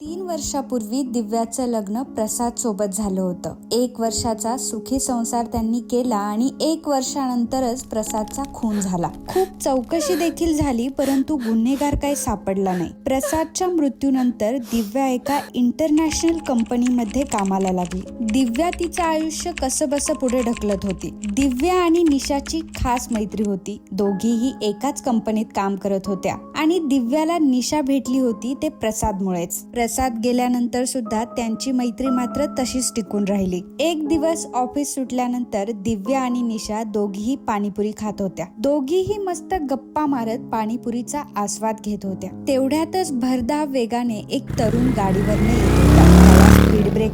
तीन वर्षापूर्वी दिव्याचं लग्न प्रसाद सोबत झालं होतं. एक वर्षाचा सुखी संसार त्यांनी केला आणि एक वर्षानंतरच प्रसादचा खून झाला. खूप चौकशी देखील झाली परंतु गुन्हेगार काही सापडला नाही. प्रसादच्या मृत्यूनंतर दिव्या एका इंटरनॅशनल कंपनीमध्ये कामाला लागली. दिव्या तिचं आयुष्य कसं बसं पुढे ढकलत होती. दिव्या आणि निशाची खास मैत्री होती. दोघीही एकाच कंपनीत काम करत होत्या. आणि दिव्याला निशा भेटली होती ते प्रसादमुळेच. प्रसाद गेल्यानंतर सुद्धा त्यांची मैत्री मात्र तशीच टिकून राहिली. एक दिवस ऑफिस सुटल्यानंतर दिव्या आणि निशा दोघीही पाणीपुरी खात होत्या. दोघीही मस्त गप्पा मारत पाणीपुरीचा आस्वाद घेत होत्या. तेवढ्यातच भरधाव वेगाने एक तरुण गाडीवरने येत होता.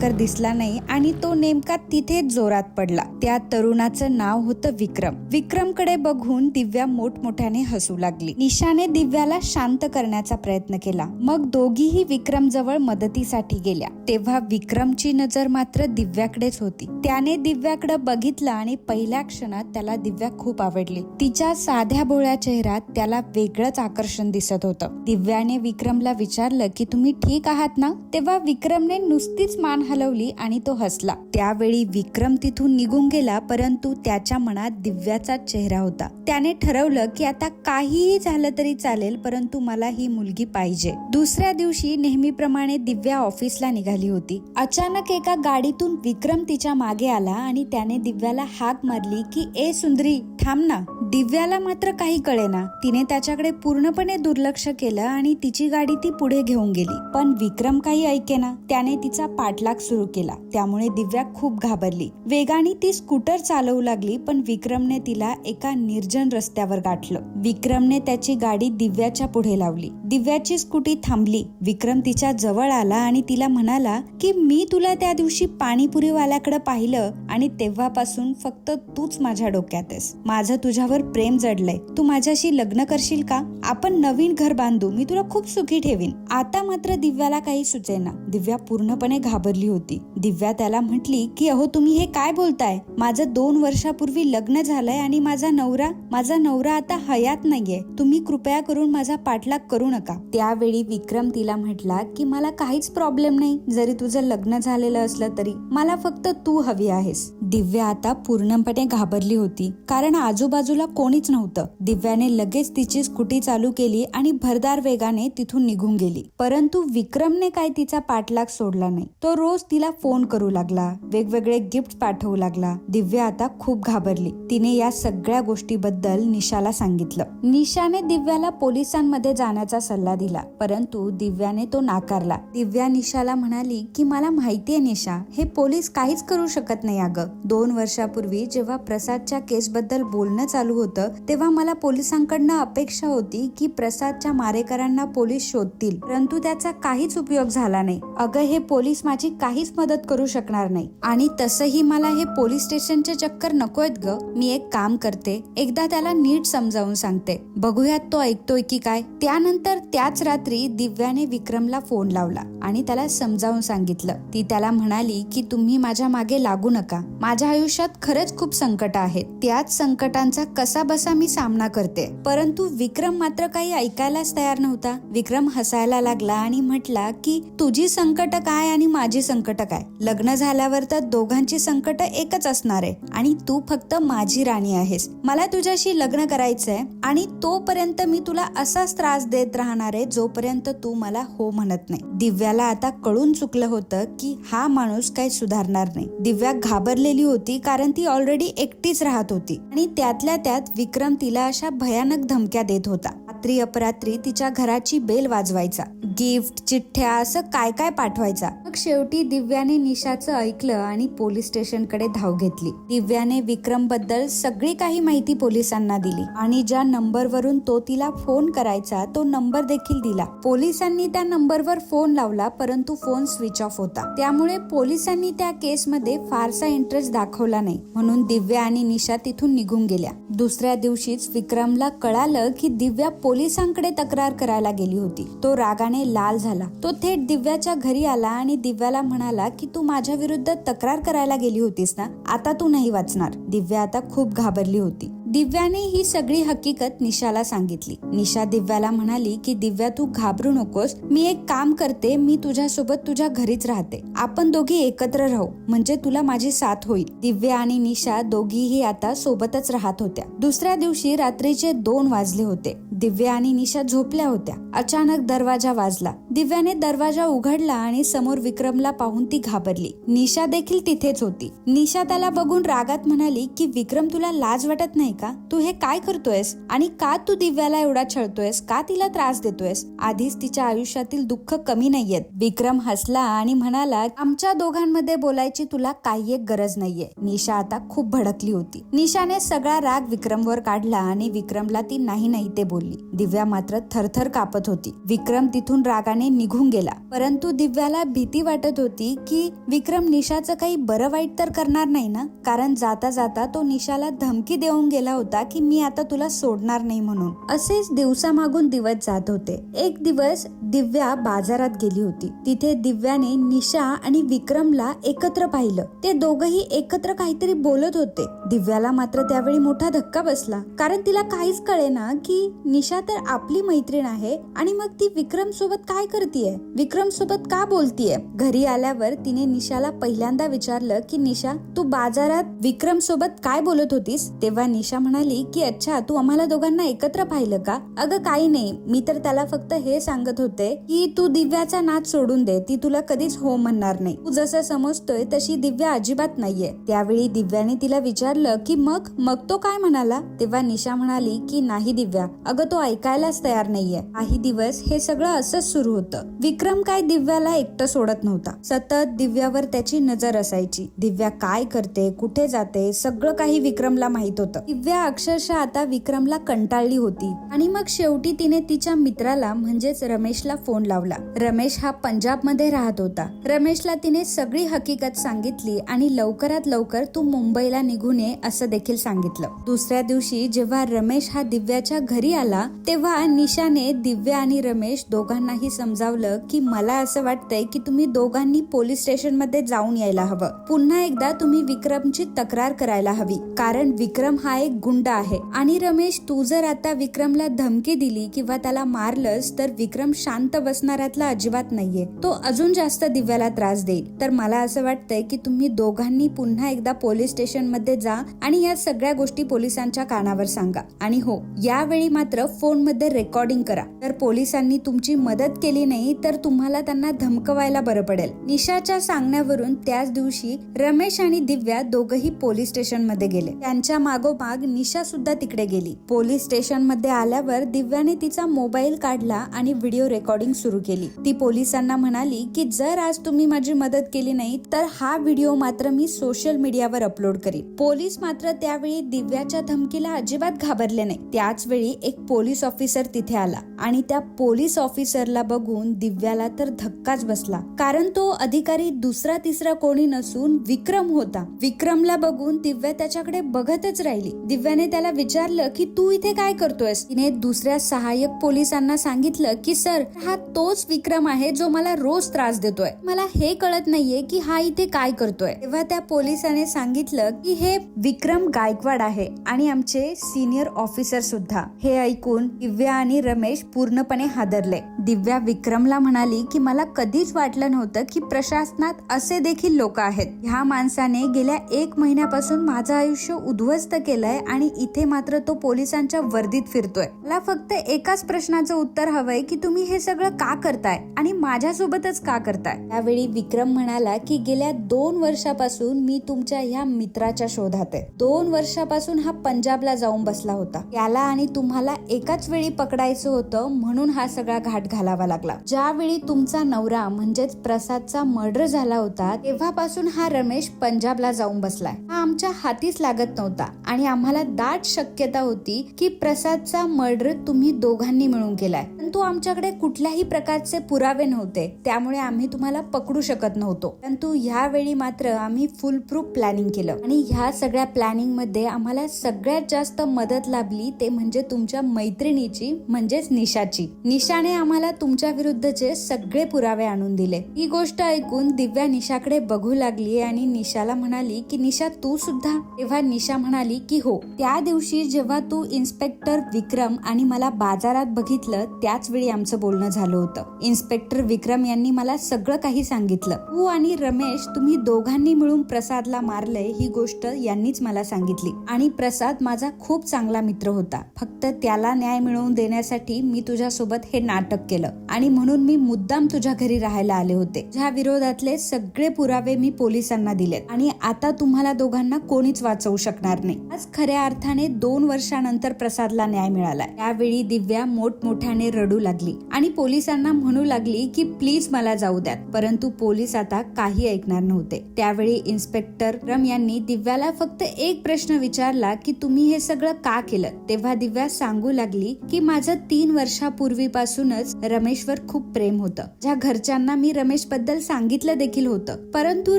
त्याला दिसला नाही आणि तो नेमका तिथेच जोरात पडला. त्या तरुणाचं नाव होतं विक्रम. विक्रमकडे बघून दिव्या मोठमोठ्याने हसू लागली. निशाने दिव्याला शांत करण्याचा प्रयत्न केला. मग दोघीही विक्रम जवळ मदतीसाठी गेल्या. तेव्हा विक्रमची नजर मात्र दिव्याकडेच होती. त्याने दिव्याकडे बघितलं आणि पहिल्या क्षणात त्याला दिव्या खूप आवडली. तिच्या साध्या भोळ्या चेहऱ्यात त्याला वेगळंच आकर्षण दिसत होतं. दिव्याने विक्रमला विचारलं की तुम्ही ठीक आहात ना? तेव्हा विक्रमने नुसतीच मान हलवली आणि तो हसला. त्यावेळी विक्रम तिथून निघून गेला परंतु त्याच्या मनात दिव्याचा चेहरा होता. त्याने ठरवलं की आता काहीही झालं तरी चालेल परंतु मला ही मुलगी पाहिजे. दुसऱ्या दिवशी नेहमीप्रमाणे दिव्या ऑफिसला निघाली होती. अचानक एका गाडीतून विक्रम तिच्यामागे आला आणि त्याने दिव्याला हाक मारली की ए सुंदरी थांब ना. दिव्याला मात्र काही कळेना. तिने त्याच्याकडे पूर्णपणे दुर्लक्ष केलं आणि तिची गाडी ती पुढे घेऊन गेली. पण विक्रम काही ऐकेना. त्याने तिचा पाठलाग सुरू केला. त्यामुळे दिव्या खूप घाबरली. वेगाने ती स्कूटर चालवू लागली पण विक्रमने तिला एका निर्जन रस्त्यावर गाठलं. विक्रमने त्याची गाडी दिव्याच्या पुढे लावली. दिव्याची स्कूटी थांबली. विक्रम तिच्या जवळ आला आणि तिला म्हणाला की मी तुला त्या दिवशी पाणीपुरीवाल्याकडे पाहिलं आणि तेव्हापासून फक्त तूच माझ्या डोक्यात आहेस. माझं तुझ्यावर प्रेम जडलंय. तू माझ्याशी लग्न करशील का? आपण नवीन घर बांधू. मी तुला खूप सुखी ठेवीन. आता मात्र दिव्याला काही सुचेना. दिव्या पूर्णपणे घाबरली होती. दिव्या त्याला म्हटली की अहो तुम्ही हे काय बोलताय? माझं दोन वर्षापूर्वी लग्न झालंय आणि माझा नवरा माझा नवरा आता हयात नाहीये. तुम्ही कृपया करून माझा पाठलाग करू नका. त्यावेळी विक्रम तिला म्हटला की मला काहीच प्रॉब्लेम नाही. जरी तुझं लग्न झालेलं असलं तरी मला फक्त तू हवी आहेस. दिव्या आता पूर्णपणे घाबरली होती. कारण आजूबाजूला कोणीच नव्हतं. दिव्याने लगेच तिची स्कूटी चालू केली आणि भरदार वेगाने तिथून निघून गेली. परंतु विक्रमने काय तिचा पाठलाग सोडला नाही. तो रोज तिला फोन करू लागला. वेगवेगळे गिफ्ट पाठवू लागला. दिव्या आता खूप घाबरली. तिने या सगळ्या गोष्टीबद्दल निशाला सांगितलं. निशाने दिव्याला पोलिसांमध्ये जाण्याचा सल्ला दिला. परंतु दिव्याने तो नाकारला. दिव्या निशाला म्हणाली की मला माहितीये निशा हे पोलीस काहीच करू शकत नाही अगं. दोन वर्षापूर्वी जेव्हा प्रसादच्या केसबद्दल बोलणं चालू होतं तेव्हा मला पोलिसांकडनं अपेक्षा होती की प्रसादच्या मारेकरांना पोलीस शोधतील. परंतु त्याचा काहीच उपयोग झाला नाही. अगं हे पोलीस माझी काहीच मदत करू शकणार नाही. आणि तसंही मला हे पोलीस स्टेशनचे चक्कर नकोयत ग. मी एक काम करते. एकदा त्याला नीट समजावून सांगते. बघूयात तो ऐकतोय की काय? त्यानंतर त्याच रात्री दिव्याने विक्रमला फोन लावला आणि त्याला समजावून सांगितलं. ती त्याला म्हणाली की तुम्ही माझ्या मागे लागू नका. माझ्या आयुष्यात खरंच खूप संकट आहेत. त्याच संकटांचा कसा बसा मी सामना करते. परंतु विक्रम मात्र काही ऐकायलाच तयार नव्हता. विक्रम हसायला लागला आणि म्हटला की तुझी संकट काय आणि माझी संकट काय? लग्न झाल्यावर तर दोघांची संकट एकच असणार आहे. आणि तू फक्त माझी राणी आहेस. मला तुझ्याशी लग्न करायचंय आणि तोपर्यंत मी तुला असाच त्रास देत राहणार आहे जोपर्यंत तू मला हो म्हणत नाही. दिव्याला आता कळून चुकलं होतं की हा माणूस काही सुधारणार नाही. दिव्या घाबरलेली होती कारण ती ऑलरेडी एकटीच राहत होती. आणि त्यातल्या त्यात विक्रम तिला अशा भयानक धमक्या देत होता. रात्री अपरात्री तिच्या घराची बेल वाजवायचा. गिफ्ट चिठ्ठ्या असं काय काय पाठवायचा. मग शेवटी दिव्याने निशाचं ऐकलं आणि पोलीस स्टेशनकडे धाव घेतली. दिव्याने विक्रमबद्दल सगळी काही माहिती पोलिसांना दिली. आणि ज्या नंबरवरून तो तिला फोन करायचा तो नंबर देखील दिला. पोलिसांनी त्या नंबरवर फोन लावला परंतु फोन स्विच ऑफ होता. त्यामुळे पोलिसांनी त्या केसमध्ये फारसा इंटरेस्ट दाखवला नाही. म्हणून दिव्या आणि निशा तिथून निघून गेल्या. दुसऱ्या दिवशीच विक्रमला कळालं की दिव्या पोलिसांकडे तक्रार करायला गेली होती. तो रागाने लाल झाला. तो थेट दिव्याच्या घरी आला आणि दिव्याला म्हणाला की तू माझ्या विरुद्ध तक्रार करायला गेली होतीस ना? आता तू नाही वाचणार. दिव्या आता खूप घाबरली होती. दिव्याने ही सगळी हकीकत निशाला सांगितली. निशा दिव्याला म्हणाली की दिव्या तू घाबरू नकोस. मी एक काम करते. मी तुझ्यासोबत तुझ्या घरीच राहते. आपण दोघी एकत्र राहू. म्हणजे तुला माझी साथ होईल. दिव्या आणि निशा दोघीही आता सोबतच राहत होत्या. दुसऱ्या दिवशी रात्रीचे दोन वाजले होते. दिव्या आणि निशा झोपल्या होत्या. अचानक दरवाजा वाजला. दिव्याने दरवाजा उघडला आणि समोर विक्रमला पाहून ती घाबरली. निशा देखील तिथेच होती. निशा त्याला बघून रागात म्हणाली की विक्रम तुला लाज वाटत नाही का? तू हे काय करतोयस? आणि का तू दिव्याला एवढा छळतोयस? का तिला त्रास देतोयस? आधीच तिच्या आयुष्यातील दुःख कमी नाहीयेत. विक्रम हसला आणि म्हणाला आमच्या दोघांमध्ये बोलायची तुला काही एक गरज नाहीये. निशा आता खूप भडकली होती. निशाने सगळा राग विक्रमवर काढला आणि विक्रमला ती नाही नाही ते बोलली. दिव्या मात्र थरथर कापत होती. विक्रम तिथून रागाने निघून गेला. परंतु दिव्याला भीती वाटत होती की विक्रम निशाचं काही बरं वाईट तर करणार नाही ना? कारण जाता जाता तो निशाला धमकी देऊन गेला होता की मी आता तुला सोडणार नाही म्हणून. असेच दिवसामागून दिवस जात होते. एक दिवस दिव्या बाजारात गेली होती. तिथे दिव्याने निशा आणि विक्रमला एकत्र पाहिलं. ते दोघही एकत्र काहीतरी बोलत होते. दिव्याला मात्र त्यावेळी मोठा धक्का बसला. कारण तिला काहीच कळेना की निशा तर आपली मैत्रीण आहे आणि मग ती विक्रम सोबत काय करतीये? विक्रम सोबत का बोलतीये? घरी आल्यावर तिने निशाला पहिल्यांदा विचारलं की निशा तू बाजारात विक्रम सोबत काय बोलत होतीस? तेव्हा निशा म्हणाली की अच्छा तू आम्हाला दोघांना एकत्र पाहिलं का? अगं काही नाही. मी तर त्याला फक्त हे सांगत होते की तू दिव्याचा नाच सोडून दे. ती तुला कधीच हो म्हणणार नाही. तू जसं समजतोय तशी दिव्या अजिबात नाहीये. त्यावेळी दिव्याने तिला विचारलं की मग? मग तो काय म्हणाला? तेव्हा निशा म्हणाली की नाही दिव्या. अगं तो ऐकायलाच तयार नाहीये. काही दिवस हे सगळं असंच सुरू होतं. विक्रम काय दिव्याला एकटं सोडत नव्हता. सतत दिव्यावर त्याची नजर असायची. दिव्या काय करते कुठे जाते सगळं काही विक्रमला माहीत होतं. दिव्या अक्षरशः आता विक्रमला कंटाळली होती. आणि मग शेवटी तिने तिच्या मित्राला म्हणजेच रमेशला फोन लावला. रमेश हा पंजाबमध्ये राहत होता. रमेशला तिने सगळी हकीकत सांगितली आणि लवकरात लवकर तू मुंबईला निघून ये असं देखील सांगितलं. दुसऱ्या दिवशी जेव्हा रमेश हा दिव्याच्या घरी आला तेव्हा निशाने दिव्या आणि रमेश दोघांनाही समजावलं की मला असं वाटतंय की तुम्ही दोघांनी पोलीस स्टेशनमध्ये जाऊन यायला हवं. पुन्हा एकदा तुम्ही विक्रमची तक्रार करायला हवी कारण विक्रम हा एक गुंड आहे. आणि रमेश तू जर आता विक्रमला धमकी दिली किंवा त्याला मारलंस तर विक्रम शांत बसणाऱ्यातला अजिबात नाहीये. तो अजून जास्त दिव्याला त्रास देईल. तर मला असं वाटतंय की तुम्ही दोघांनी पुन्हा एकदा पोलीस स्टेशनमध्ये जा आणि या सगळ्या गोष्टी पोलिसांच्या कानावर सांगा. आणि हो यावेळी मात्र फोन फोनमध्ये रेकॉर्डिंग करा. तर पोलिसांनी तुमची मदत केली नाही तर तुम्हाला त्यांना धमकवायला बरं पडेल. निशाच्या सांगण्यावरून त्याच दिवशी रमेश आणि दिव्या दोघही पोलीस स्टेशनमध्ये गेले. त्यांच्या मागोमाग निशा सुद्धा तिकडे गेली. पोलीस स्टेशनमध्ये आल्यावर दिव्याने तिचा मोबाईल काढला आणि व्हिडिओ रेकॉर्डिंग सुरू केली. ती पोलिसांना म्हणाली की जर आज तुम्ही माझी मदत केली नाही तर हा व्हिडिओ मात्र मी सोशल मीडियावर अपलोड करीन. पोलीस मात्र त्यावेळी दिव्याच्या धमकीला अजिबात घाबरले नाही. त्याच वेळी एक पोलीस ऑफिसर तिथे आला आणि त्या पोलीस ऑफिसरला बघून दिव्याला तर धक्काच बसला. कारण तो अधिकारी दुसरा तिसरा कोणी नसून विक्रम होता. विक्रमला बघून दिव्या त्याच्याकडे बघतच राहिली. दिव्याने त्याला विचारलं की तू इथे काय करतोयस? तिने दुसऱ्या सहाय्यक पोलिसांना सांगितलं की सर हा तोच विक्रम आहे जो मला रोज त्रास देतोय. मला हे कळत नाहीये की हा इथे काय करतोय. तेव्हा त्या पोलिसाने सांगितलं की हे विक्रम गायकवाड आहे आणि आमचे सिनियर ऑफिसर सुद्धा. हे ऐकून दिव्या आणि रमेश पूर्णपणे हादरले. दिव्या विक्रमला म्हणाली की मला कधीच वाटलं नव्हतं की प्रशासनात असे देखील लोक आहेत. ह्या माणसाने गेल्या एक महिन्यापासून माझं आयुष्य उद्ध्वस्त केलंय आणि इथे मात्र तो पोलिसांच्या वर्दीत फिरतोय. मला फक्त एकाच प्रश्नाचं उत्तर हवंय की तुम्ही हे सगळं का करताय आणि माझ्यासोबतच का करताय? त्यावेळी विक्रम म्हणाला की गेल्या दोन वर्षापासून मी तुमच्या ह्या मित्राच्या शोधात आहे. दोन वर्षापासून हा पंजाबला जाऊन बसला होता. याला आणि तुम्हाला एकाच वेळी पकडायचं होतं म्हणून हा सगळा घाट घालावा लागला. ज्यावेळी तुमचा नवरा म्हणजेच प्रसादचा मर्डर झाला होता तेव्हापासून हा रमेश पंजाबला जाऊन बसलाय. हा आमच्या हातीच लागत नव्हता आणि आम्हाला दाट शक्यता होती की प्रसादचा मर्डर तुम्ही दोघांनी मिळून केलाय. परंतु आमच्याकडे कुठल्याही प्रकारचे पुरावे नव्हते त्यामुळे आम्ही तुम्हाला पकडू शकत नव्हतो. परंतु ह्यावेळी मात्र आम्ही फुल प्रूफ प्लॅनिंग केलं. आणि ह्या सगळ्या प्लॅनिंगमध्ये आम्हाला सगळ्यात जास्त मदत लाभली ते म्हणजे तुमच्या मैत्रिणीची म्हणजेच निशाची. निशाने आम्हाला तुमच्या विरुद्धचे सगळे पुरावे आणून दिले. ही गोष्ट ऐकून दिव्या निशाकडे बघू लागली आणि निशाला म्हणाली की निशा तू सुद्धा? तेव्हा निशा म्हणाली की हो. त्या दिवशी जेव्हा तू इन्स्पेक्टर विक्रम आणि मला बाजारात बघितलं त्याच वेळी आमचं बोलणं झालं होतं. इन्स्पेक्टर विक्रम यांनी मला सगळं काही सांगितलं. तू आणि रमेश तुम्ही दोघांनी मिळून प्रसादला मारलंय ही गोष्ट यांनीच मला सांगितली. आणि प्रसाद माझा खूप चांगला मित्र होता. फक्त त्याला न्याय मिळवून देण्यासाठी मी तुझ्यासोबत हे नाटक केलं. आणि म्हणून मी मुद्दाम तुझ्या घरी राहायला आले होते. ज्या विरोधातले सगळे पुरावे मी पोलिसांना दिलेत. आणि आता तुम्हाला दोघांना कोणीच वाचवू शकणार नाही. आज खऱ्या अर्थाने दोन वर्षानंतर प्रसादला न्याय मिळाला त्यावेळी दिव्या मोठमोठ्याने रडू लागली. आणि पोलिसांना म्हणू लागली की प्लीज मला जाऊ द्यात. परंतु पोलीस आता काही ऐकणार नव्हते. त्यावेळी इन्स्पेक्टर रम यांनी दिव्याला फक्त एक प्रश्न विचारला की तुम्ही हे सगळं का केलं? तेव्हा दिव्या सांगू लागली की माझं तीन वर्षापूर्वीपासूनच रमेशवर खूप प्रेम होतं. ज्या घरच्यांना मी रमेशबद्दल सांगितलं देखील होतं. परंतु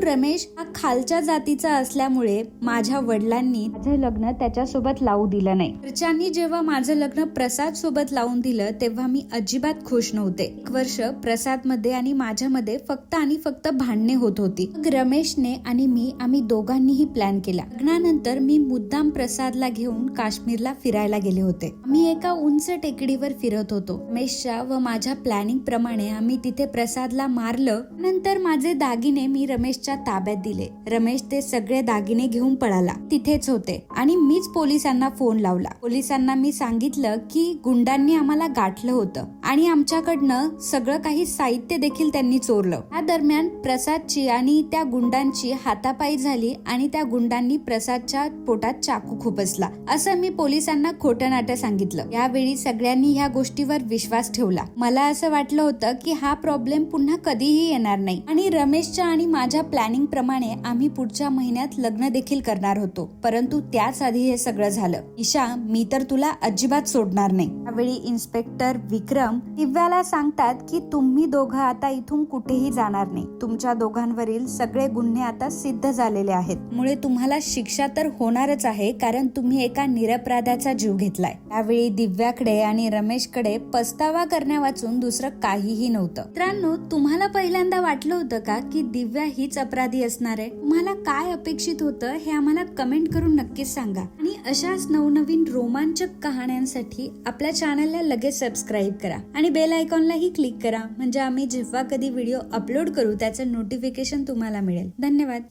रमेश हा खालच्या जातीचा असल्यामुळे माझ्या वडिलांनी माझं लग्न त्याच्यासोबत लावू दिलं नाही. घरच्यांनी जेव्हा माझं लग्न प्रसाद सोबत लावून दिलं तेव्हा मी अजिबात खुश नव्हते. एक वर्ष प्रसादमध्ये आणि माझ्यामध्ये फक्त आणि फक्त भांडणे होत होती. मग रमेशने आणि मी आम्ही दोघांनीही प्लॅन केला. लग्नानंतर मी मुद्दाम प्रसादला घेऊन काश्मीरला फिरायला गेले होते. मी एका उंच टेकडीवर फिरत होतो. रमेशच्या व माझ्या प्लॅनिंग प्रमाणे आम्ही तिथे प्रसादला मारलं. नंतर माझे दागिने मी रमेशच्या ताब्यात दिले. रमेश ते सगळे दागिने घेऊन पळाला. तिथेच होते. आणि मीच पोलिसांना फोन लावला. पोलिसांना मी सांगितलं की गुंडांनी आम्हाला गाठलं होतं. आणि आमच्याकडनं सगळं काही साहित्य देखील त्यांनी चोरलं. या दरम्यान प्रसादची आणि त्या गुंडांची हातापायी झाली आणि त्या गुंडांनी प्रसादच्या पोटात चाकू खुपसला. असं मी पोलिसांना खोटं नाटं सांगितलं. यावेळी सगळ्यांनी ह्या गोष्टीवर विश्वास ठेवला. मला असं वाटलं होतं की हा प्रॉब्लेम पुन्हा कधीही येणार नाही. आणि रमेशच्या आणि माझ्या प्लॅनिंग प्रमाणे आम्ही पुढच्या महिन्यात लग्न देखील करणार होतो. परंतु त्याच आधी हे सगळं झालं. ईशा मी तर तुला अजिबात सोडणार नाही. यावेळी इन्स्पेक्टर विक्रम दिव्याला सांगतात की तुम्ही दोघं आता इथून कुठेही जाणार नाही. तुमच्या दोघांवरील सगळे गुन्हे आता सिद्ध झालेले आहेत. मुळे तुम्हाला शिक्षा तर होणारच आहे कारण तुम्ही एका निरपराधाचा जीव घेतलाय. त्यावेळी दिव्याकडे आणि रमेशकडे पस्तावा करण्या वाचून दुसरं काहीही नव्हतं. मित्रांनो तुम्हाला पहिल्यांदा वाटलं होतं का की दिव्या हीच अपराधी असणार? आहे तुम्हाला काय अपेक्षित होतं हे आम्हाला कमेंट करून नक्कीच सांगा. आणि अशाच नवनवीन रोमांचक कहाण्यांसाठी आपल्या चॅनलला लगेच सबस्क्राईब करा. आणि बेल आयकॉनलाही क्लिक करा. म्हणजे आम्ही जेव्हा कधी व्हिडिओ अपलोड करू त्याचं नोटिफिकेशन तुम्हाला मिळेल. धन्यवाद.